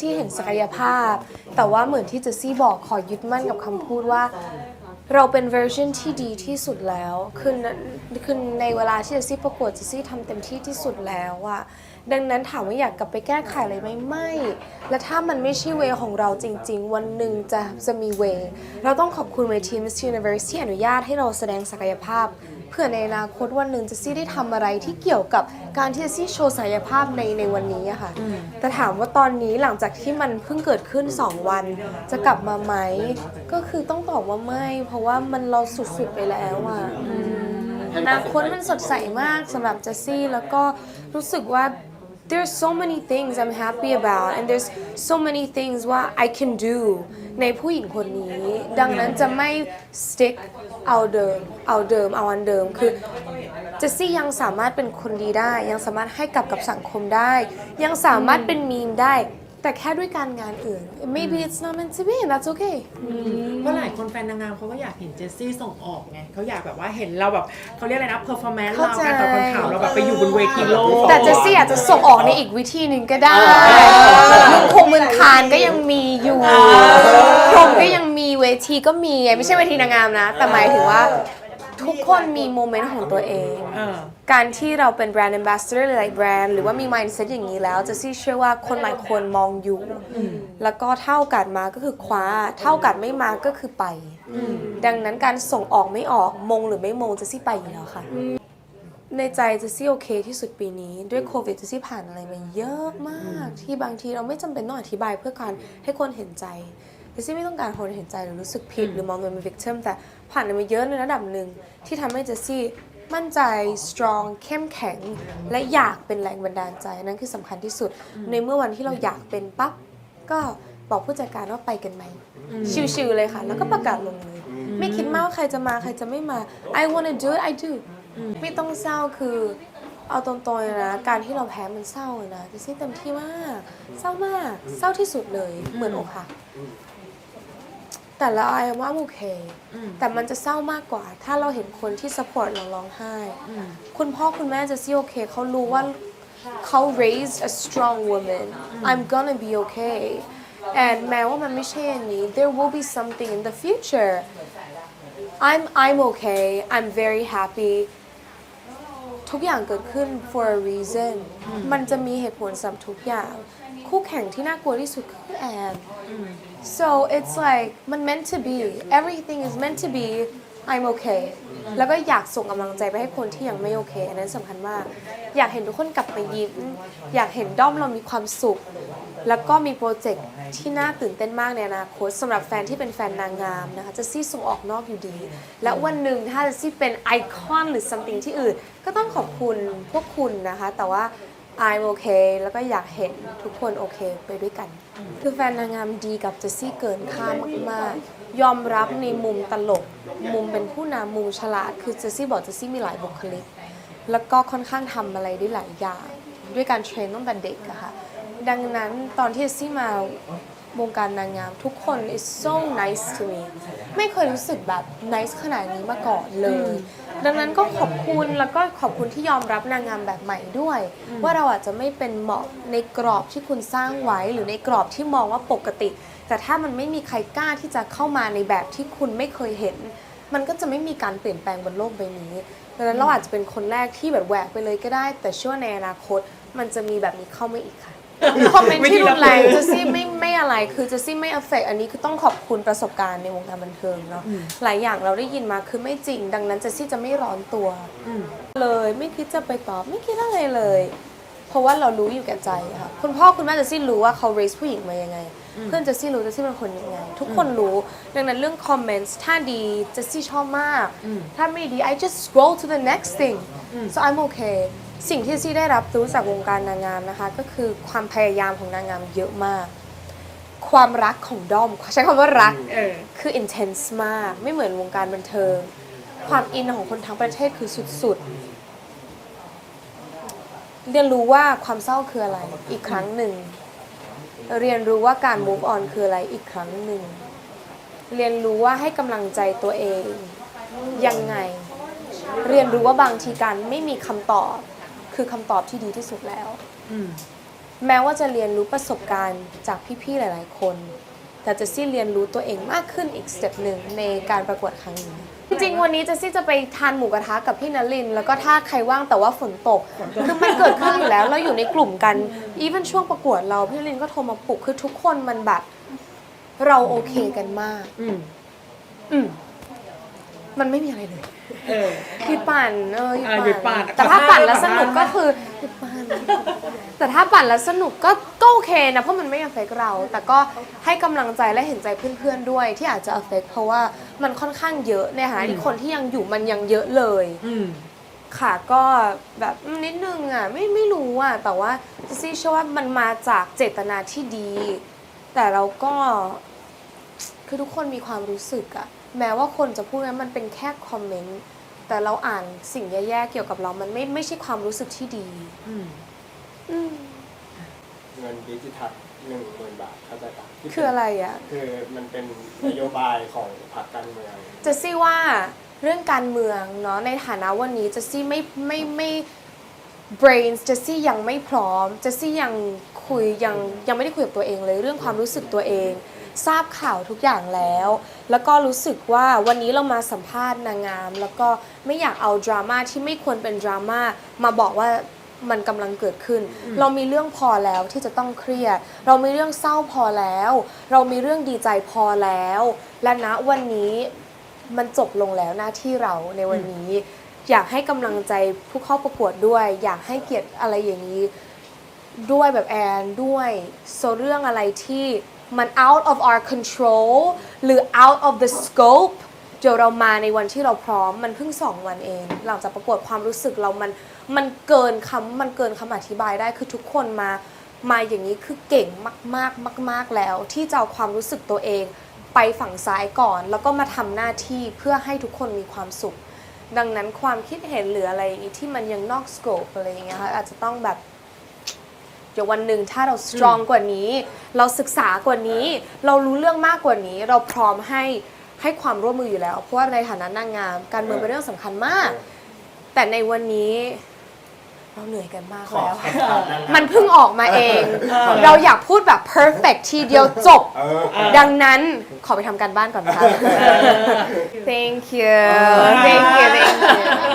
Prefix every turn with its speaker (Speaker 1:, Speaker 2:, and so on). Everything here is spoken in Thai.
Speaker 1: ที่เห็นศักยภาพ แต่ว่าเหมือนที่เจสซี่บอกขอยึดมั่นกับคำพูดว่า เราเป็นเวอร์ชันที่ดีที่สุดแล้วคือในคือในเวลาที่เจสซี่ประกวดเจสซี่ทำเต็มที่ที่สุดแล้วอะดังนั้นถามว่าอยากกลับไปแก้ไขอะไรไหมไม่ และถ้ามันไม่ใช่เวของเราจริง ๆ วันหนึ่งจะจะมีเว เราต้องขอบคุณเวที Miss Universe ที่อนุญาตให้เราแสดงศักยภาพ เพื่อในอนาคตวันหนึ่งเจสซี่ได้ทำอะไรที่เกี่ยวกับการที่เจสซี่โชว์ศักยภาพในในวันนี้อะค่ะ แต่ถามว่าตอนนี้หลังจากที่มันเพิ่งเกิดขึ้น 2 วัน จะกลับมาไหม ก็คือต้องตอบว่าไม่ เพราะว่ามันเราสุดๆไปแล้วอะอืมอนาคตมันสดใสมากสำหรับเจสซี่แล้วก็รู้สึกว่า there's so many things I'm happy about and there's so many things what I can do ในผู้หญิงคนนี้ ดังนั้นจะไม่ stick เอาเดิม เอาเดิม เอาอันเดิม คือเจสซี่ยังสามารถเป็นคนดีได้ ยังสามารถให้กลับกับสังคมได้ ยังสามารถเป็นมีมได้ แต่แค่ด้วยการงานอื่น maybe it's not meant to be and that's okay
Speaker 2: ก็หลายคนแฟนนางงามเขาก็อยากเห็นเจสซี่ส่งออกไงเขาอยากแบบว่าเห็นเราแบบเขาเรียกอะไรนะเพอร์ฟอร์แมนซ์
Speaker 1: เข้า
Speaker 2: เรา
Speaker 1: ใจ
Speaker 2: การตอบคำถามเราแบบไปอยู่บนเวทีโลก
Speaker 1: แต่เจสซี่อาจจะส่งออกในอีกวิธีหนึ่งก็ได้มึงคงมึนคานก็ยังมีอยู่พรหมก็ยังมีเวทีก็มีไงไม่ใช่เวทีนางงามนะ แต่หมายถึงว่า ทุกคนมีโมเมนต์ของตัวเอง
Speaker 2: เออ
Speaker 1: การที่เราเป็นแบรนด์ a m b a s s a d o r หลายๆแบรนด์หรือว่ามี mindset อย่างนี้แล้วเจสซี่เชื่อว่าคนหลายคนมองอยู่ แล้วก็เท่ากันมาก็คือคว้า เท่ากันไม่มาก็คือไป ดังนั้นการส่งออกไม่ออกมงหรือไม่มงเจสซี่ไปอยู่แล้วค่ะ ในใจเจสซี่โอเคที่สุดปีนี้ ด้วยโควิดเจสซี่ผ่านอะไรมาเยอะมาก ที่บางทีเราไม่จำเป็นต้องอธิบายเพื่อการให้คนเห็นใจ เจสซี่ไม่ต้องการคนเห็นใจหรือรู้สึกผิดหรือมองตัวเองเป็น victim แต่ผ่านอะไรมาเยอะในระดับหนึ่งที่ทำให้เจสซี่มั่นใจ strong เข้มแข็ง และอยากเป็นแรงบันดาลใจนั่นคือสำคัญที่สุด ในเมื่อวันที่เราอยากเป็นปั๊บก็บอกผู้จัดการว่าไปกันไหมชิวๆเลยค่ะ แล้วก็ประกาศลงเลยไม่คิดมากว่าใครจะมาใครจะไม่มา I wanna do it I do ไม่ต้องเศร้าคือเอาตรงๆเลยนะ การที่เราแพ้มันเศร้าเลยนะเจสซี่เต็มที่มาก เศร้ามาก เศร้าที่สุดเลย เหมือนอกหัก แต่ละไอ้ว่าโอเค แต่มันจะเศร้ามากกว่า ถ้าเราเห็นคนที่ support เราร้องไห้ คุณพ่อคุณแม่เจสซี่โอเคเขารู้ว่าเขา raised a strong woman I'm gonna be okay and แม้ว่ามันไม่ใช่อันนี้ there will be something in the future I'm I'm okay I'm very happy ทุกอย่างเกิดขึ้น for a reason มันจะมีเหตุผลสำหรับทุกอย่าง คู่แข่งที่น่ากลัวที่สุดคือแอน so it's like มัน meant to be everything is meant to be I'm okay แล้วก็อยากส่งกำลังใจไปให้คนที่ยังไม่โอเค อันนั้นสำคัญมาก อยากเห็นทุกคนกลับมายิ้ม อยากเห็นด้อมเรามีความสุข แล้วก็มีโปรเจกต์ที่น่าตื่นเต้นมากในอนาคตสำหรับแฟนที่เป็นแฟนนางงามนะคะจะซี่ส่งออกนอกอยู่ดี และวันหนึ่งถ้าจะซี่เป็นไอคอนหรือ something ที่อื่น ก็ต้องขอบคุณพวกคุณนะคะ แต่ว่า I'm okay แล้วก็อยากเห็นทุกคนโอเคไปด้วยกัน คือแฟนนางงามดีกับเจสซี่เกินค่ามากๆ ยอมรับในมุมตลก มุมเป็นผู้นำมุมฉลาด คือเจสซี่บอกเจสซี่มีหลายบุคลิก แล้วก็ค่อนข้างทำอะไรได้หลายอย่าง ด้วยการเทรนตั้งแต่เด็กอะค่ะ ดังนั้นตอนที่เจสซี่มาวงการนางงามทุกคน is so nice to me ไม่เคยรู้สึกแบบ nice ขนาดนี้มาก่อนเลย ดังนั้นก็ขอบคุณแล้วก็ขอบคุณที่ยอมรับนางงามแบบใหม่ด้วย ว่าเราอาจจะไม่เป็นเหมาะในกรอบที่คุณสร้างไว้ หรือในกรอบที่มองว่าปกติ แต่ถ้ามันไม่มีใครกล้าที่จะเข้ามาในแบบที่คุณไม่เคยเห็น มันก็จะไม่มีการเปลี่ยนแปลงบนโลกใบนี้ดังนั้นเราอาจจะเป็นคนแรกที่แบบแหวกไปเลยก็ได้ แต่เชื่อว่าในอนาคต มันจะมีแบบนี้เข้ามาอีกค่ะ คอมเมนต์ที่รุนแรงเจสซี่ไม่ไม่อะไรคือเจสซี่ไม่เอฟเฟกอันนี้คือต้องขอบคุณประสบการณ์ในวงการบันเทิงเนาะหลายอย่างเราได้ยินมาคือไม่จริง ดังนั้นเจสซี่จะไม่ร้อนตัวเลยไม่คิดจะไปตอบไม่คิดอะไรเลย เพราะว่าเรารู้อยู่แก่ใจอะค่ะคุณพ่อคุณแม่เจสซี่รู้ว่าเขา raise ผู้หญิงมายังไง เพื่อนเจสซี่รู้เจสซี่เป็นคนยังไง ทุกคนรู้ดังนั้นเรื่อง comments ถ้าดีเจสซี่ชอบมาก ถ้าไม่ดี I just scroll to the next thing so I'm okay สิ่งที่เจสซี่ได้รับรู้จากวงการนางงามนะคะ ก็คือความพยายามของนางงามเยอะมาก ความรักของด้อม ใช้คำว่ารัก
Speaker 2: เออ
Speaker 1: คือ intense มาก ไม่เหมือนวงการบันเทิง ความอินของคนทั้งประเทศคือสุดๆ เรียนรู้ว่าความเศร้าคืออะไรอีกครั้งหนึ่ง เรียนรู้ว่าการ move on คืออะไรอีกครั้งหนึ่ง เรียนรู้ว่าให้กำลังใจตัวเองยังไง เรียนรู้ว่าบางทีการไม่มีคำตอบ คือคำตอบที่ดีที่สุดแล้ว
Speaker 2: อืม
Speaker 1: แม้ว่าจะเรียนรู้ประสบการณ์จากพี่ ๆ หลาย ๆ คน แต่เจสซี่เรียนรู้ตัวเองมากขึ้นอีกสเต็ปหนึ่งในการประกวดครั้งนี้ จริงๆ วันนี้เจสซี่จะไปทานหมูกระทะกับพี่นลิน แล้วก็ถ้าใครว่างแต่ว่าฝนตก คือมันเกิดขึ้นอยู่แล้ว เราอยู่ในกลุ่มกัน อีเวนช่วงประกวดเรา พี่นลินก็โทรมาปลุก คือทุกคนมันแบบ เราโอเคกันมาก
Speaker 2: อืม
Speaker 1: อืม มันไม่มีอะไรเลย
Speaker 2: เออ
Speaker 1: หยุดปั่นเออหยุด
Speaker 2: อะหยุดปั่
Speaker 1: ปั่
Speaker 2: น
Speaker 1: นแต่ถ้าปั่นแล้ว
Speaker 2: ขอ
Speaker 1: ส
Speaker 2: ท่า
Speaker 1: นุกก็คือหยุดปั่นแต่ถ้าปั่นแล้วสนุกก็ก็โอเคนะเพราะมันไม่ affect เรา แต่ก็ให้กำลังใจและเห็นใจเพื่อนๆด้วยที่อาจจะ affect เพราะว่ามันค่อนข้างเยอะเนี่ยค่ะที่คนที่ยังอยู่มันยังเยอะเลย
Speaker 2: อืม
Speaker 1: ค่ะก็แบบอืมนิดนึงอะไม่ไม่รู้อะแต่ว่าเจสซี่เชื่อว่ามันมาจากเจตนาที่ดี แต่เราก็ คือทุกคนมีความรู้สึกอะแม้ว่าคนจะพูดว่ามันเป็นแค่คอมเมนต์แต่เราอ่านสิ่งแย่ๆเกี่ยวกับเรา มันไม่ไม่ใช่ความรู้สึกที่ดี
Speaker 2: อืม
Speaker 1: อืม
Speaker 3: เงินดิจิทัลหนึ่งหมื่นบาทเข้าใจปะที่
Speaker 1: คืออะไรอะ
Speaker 3: คือมันเป็นนโยบายของพรรคการเมือง
Speaker 1: เจสซี่ว่าเรื่องการเมืองเนาะในฐานะวันนี้เจสซี่ไม่ไม่ไม่ brains เจสซี่ยังไม่พร้อมเจสซี่ยังคุยยังยังไม่ได้คุยกับตัวเองเลยเรื่องความรู้สึกตัวเอง ทราบข่าวทุกอย่างแล้ว แล้วก็รู้สึกว่าวันนี้เรามาสัมภาษณ์นางงาม แล้วก็ไม่อยากเอาดราม่าที่ไม่ควรเป็นดราม่ามาบอกว่ามันกำลังเกิดขึ้น เรามีเรื่องพอแล้วที่จะต้องเครียด เรามีเรื่องเศร้าพอแล้ว เรามีเรื่องดีใจพอแล้ว และณวันนี้มันจบลงแล้วหน้าที่เราในวันนี้ อยากให้กำลังใจผู้เข้าประกวดด้วย อยากให้เกียรติอะไรอย่างนี้ ด้วยแบบแอนด้วยโซเรื่องอะไรที่ มัน out of our control หรือ out of the scope เดี๋ยวเรามาในวันที่เราพร้อมมันเพิ่งสองวันเอง หลังจากประกวดความรู้สึกเรามันมันเกินคำมันเกินคำอธิบายได้คือทุกคนมามาอย่างนี้คือเก่งมากๆมาก ๆแล้ว ที่จะเอาความรู้สึกตัวเอง ไปฝั่งซ้ายก่อน แล้วก็มาทำหน้าที่เพื่อให้ทุกคนมีความสุข ดังนั้นความคิดเห็นหรืออะไรอย่างนี้ที่มันยังนอกสโคปอะไรอย่างเงี้ยค่ะอาจจะต้องแบบ เดี๋ยววันหนึ่งถ้าเราสตรองกว่านี้ เราศึกษากว่านี้ เรารู้เรื่องมากกว่านี้ เราพร้อมให้ให้ความร่วมมืออยู่แล้ว เพราะว่าในฐานะนางงาม การเมืองเป็นเรื่องสำคัญมาก แต่ในวันนี้เราเหนื่อยกันมาก
Speaker 3: ขอ
Speaker 1: แล้ว
Speaker 3: แข่งขันนางงาม
Speaker 1: มันเพิ่งออกมาเอง เราอยากพูดแบบ perfect ทีเดียวจบ
Speaker 3: เออ
Speaker 1: ดังนั้นขอไปทำการบ้านก่อนค่ะ thank you thank you thank you